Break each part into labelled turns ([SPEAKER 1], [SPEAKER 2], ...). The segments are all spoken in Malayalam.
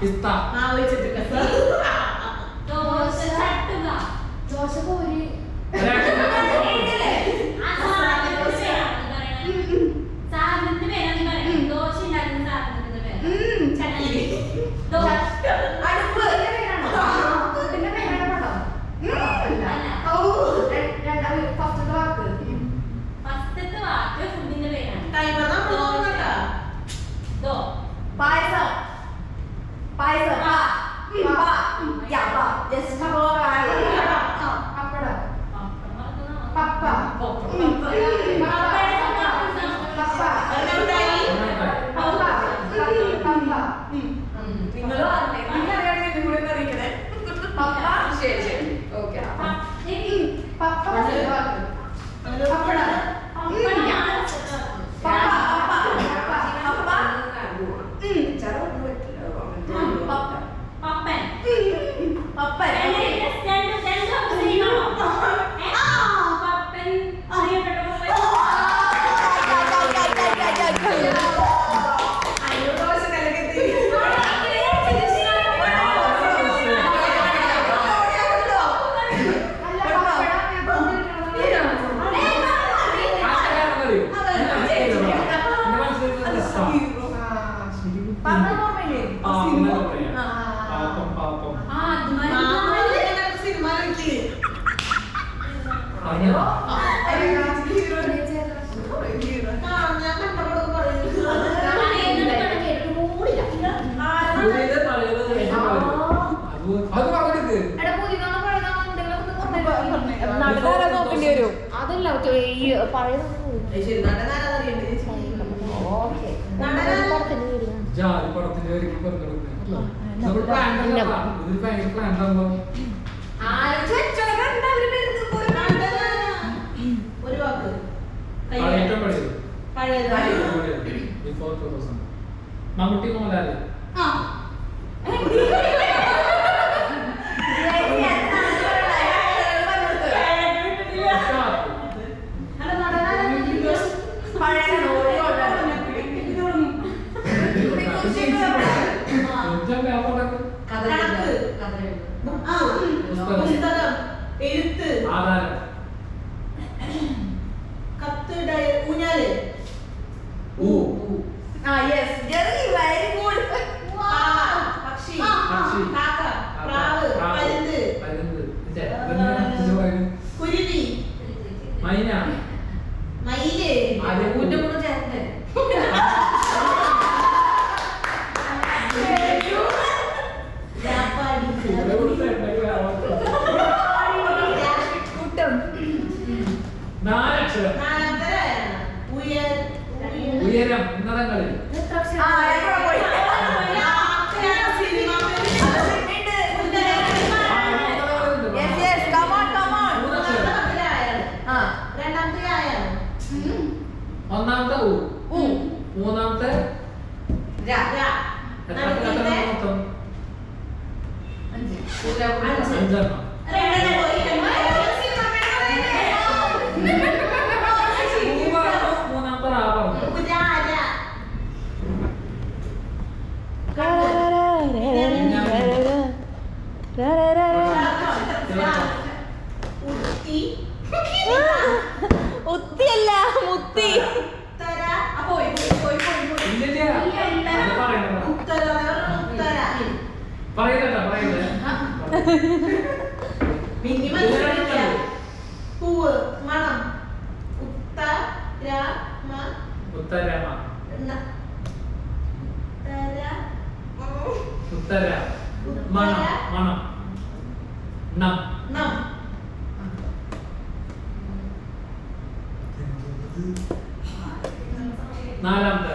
[SPEAKER 1] പിസ്ത
[SPEAKER 2] ആ ഒഴിച്ചിട്ട്
[SPEAKER 3] ദോശ ചട്ടുക.
[SPEAKER 4] ദോശ കോരി.
[SPEAKER 3] സാധനത്തിന്റെ പേരാണ് പറയുന്നത് ദോശ ഉണ്ടാക്കുന്ന സാധനത്തിന്റെ പേര് ചട്ടിനി ദോശ
[SPEAKER 4] പപ്പ
[SPEAKER 2] കൂടെ അറിയിക്കണേ. ശരി ശരി. ഓക്കെ
[SPEAKER 4] പപ്പ പപ്പടം
[SPEAKER 3] പപ്പടമാണ് പപ്പൻ രണ്ട് രണ്ട് രണ്ട് option ആണോ? ഏ? പപ്പൻ അറിയപ്പെട്ട പപ്പൻ
[SPEAKER 4] അല്ല പപ്പടം പറഞ്ഞ ഓർമ്മയില്ലേ
[SPEAKER 1] പാപ്പം പാപ്പം
[SPEAKER 3] ആ അതുമാതിരി
[SPEAKER 2] സിനിമ
[SPEAKER 1] അറിഞ്ഞോ പുതിയത് പഴയത് ഏറ്റവും പഴയത്. അത് അത് പറഞ്ഞെടുക്ക്
[SPEAKER 4] എടാ പുതിയതാണോ പഴയതാണോ എന്തെങ്കിലുമൊക്കെ ഒന്ന് പറഞ്ഞ്
[SPEAKER 5] നടുതാരാ നോക്കേണ്ടി വരും.
[SPEAKER 4] അതല്ല ഈ പഴയതൊന്നും ഓക്കെ.
[SPEAKER 1] ജാതി പടത്തിന്റെ പേര് പറഞ്ഞെടുക്ക് നമ്മൾ പ്ലാൻ 他们 ഒന്നാമത്തെ
[SPEAKER 2] മനസ്സിലായില്ല പൂവ് മണം ഉത്ത രാമ
[SPEAKER 1] ഉത്തരമ ഉത്തര മണം മണം നം
[SPEAKER 2] നം
[SPEAKER 1] നാലാമത്തെ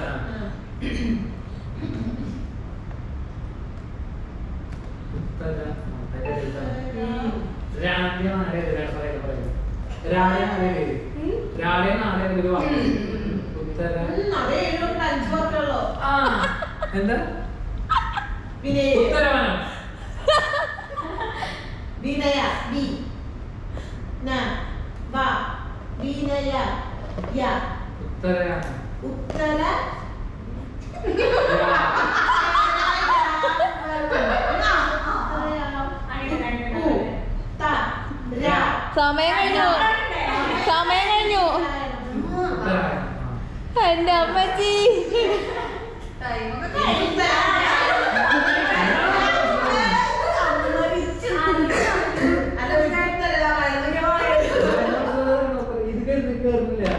[SPEAKER 1] ഉത്തരവനം?
[SPEAKER 5] സമയം കഴിഞ്ഞു. എന്റെ അമ്മച്ചി
[SPEAKER 1] ഇത് കേറി- കേറുന്നില്ല.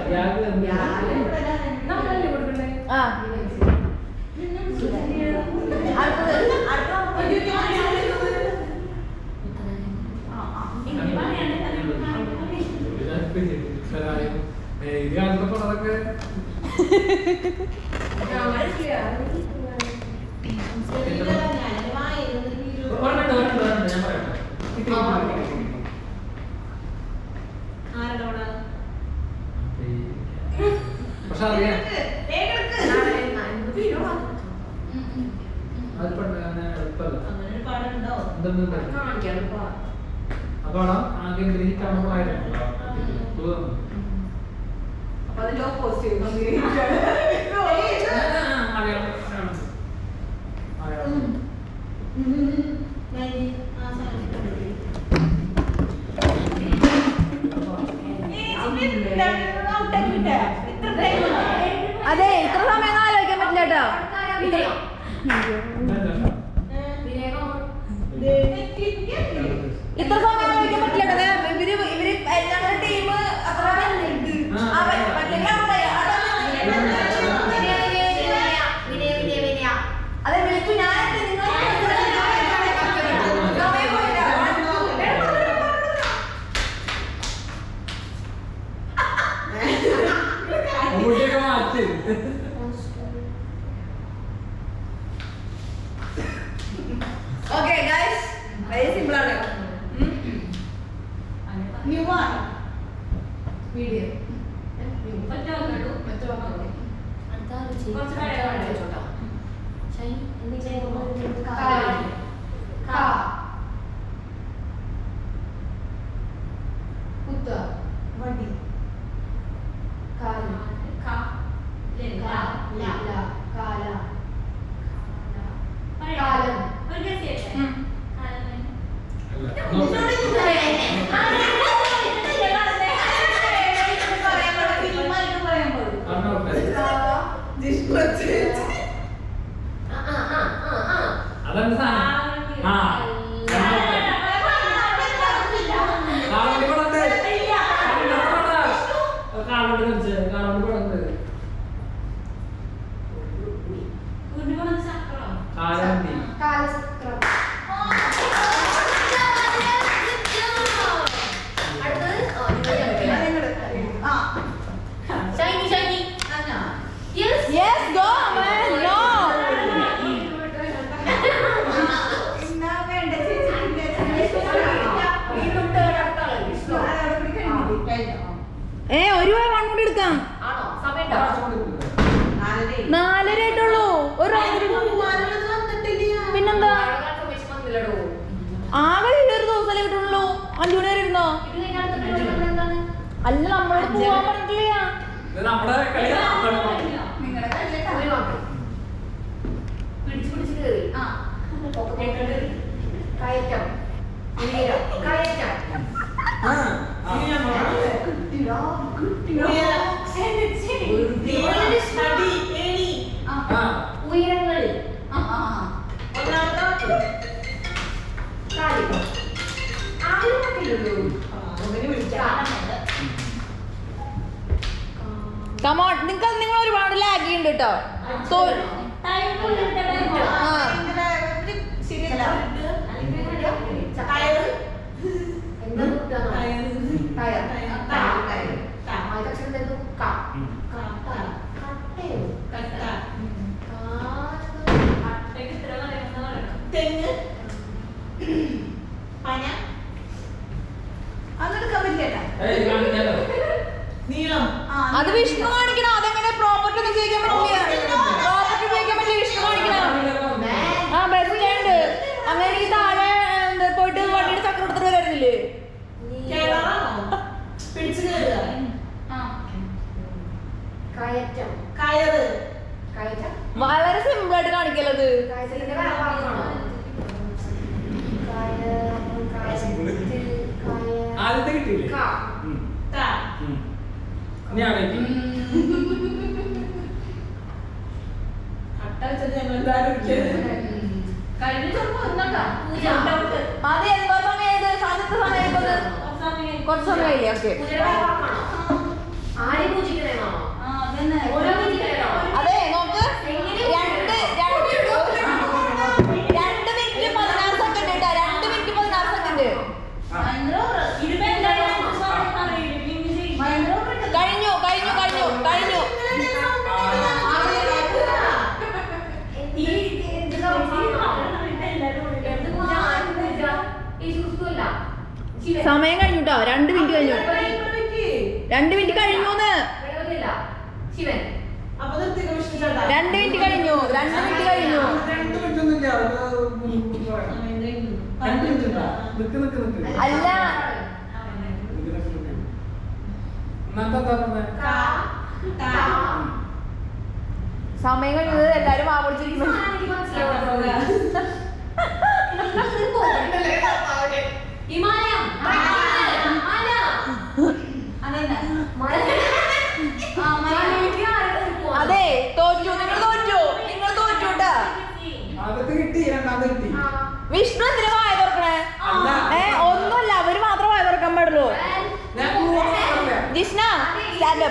[SPEAKER 1] പക്ഷെ അറിയാം അത് പെട്ടെന്ന് അങ്ങനെ എളുപ്പമല്ല എന്തെന്ന് പറയാം അപ്പൊ അവിടെ ആദ്യം ഗ്രഹിക്കാൻ നമ്മളായിരുന്നു
[SPEAKER 4] അതിലോ പോസ്റ്റ് ചെയ്യും
[SPEAKER 1] അറിയാം. അറിയാം.
[SPEAKER 5] അതെ ഇത്ര സമയം ആലോചിക്കാൻ പറ്റില്ല കേട്ടോ. അല്ല നമ്മളോട് പോവാൻ പറഞ്ഞിട്ടില്ല.
[SPEAKER 1] ഇത് നമ്മുടെ കളി
[SPEAKER 4] നിങ്ങളുടെ പിടിച്ച് പിടിച്ച് കയറി. കയറ്റം. കയറ്റം.
[SPEAKER 1] ആ. ആ.
[SPEAKER 5] കമോൺ നിങ്ങൾ നിങ്ങൾ ഒരുപാട് ലാഗി ഉണ്ട് കേട്ടോ സോ ആ. അത് വിഷ്ണു കാണിക്കണം. അതെങ്ങനെ പ്രോപ്പർട്ടി ഒന്നും പറ്റില്ല. പ്രോപ്പർട്ടി വിഷ്ണു ആ അങ്ങനെ ഈ താഴെ പോയിട്ട് വണ്ടിയുടെ ചക്ര കൊടുത്തിട്ട് വരാറില്ലേ വളരെ സിമ്പിൾ ആയിട്ട് കാണിക്കലത്
[SPEAKER 1] ആദ്യത്തെ കിട്ടിയില്ലേ? ഇനി ആലോചിക്കും
[SPEAKER 5] മതി കുറച്ച് സമയം ഓക്കെ. സമയം കഴിഞ്ഞു. കേട്ടോ രണ്ട് മിനിറ്റ് കഴിഞ്ഞു രണ്ട് മിനിറ്റ് കഴിഞ്ഞു. രണ്ട് മിനിറ്റ് കഴിഞ്ഞു.
[SPEAKER 1] രണ്ട് മിനിറ്റ് കഴിഞ്ഞു
[SPEAKER 5] അല്ല. സമയം കഴിഞ്ഞത് എല്ലാരും ആവർത്തിക്കുന്നു ഇമാന അകത്ത് കിട്ടി വിഷ്ണു ഒന്നുമല്ല അവർ മാത്രം വായ തുറക്കാൻ പാടുള്ളൂ. ജിഷ്ണ
[SPEAKER 1] സ്റ്റാൻഡ്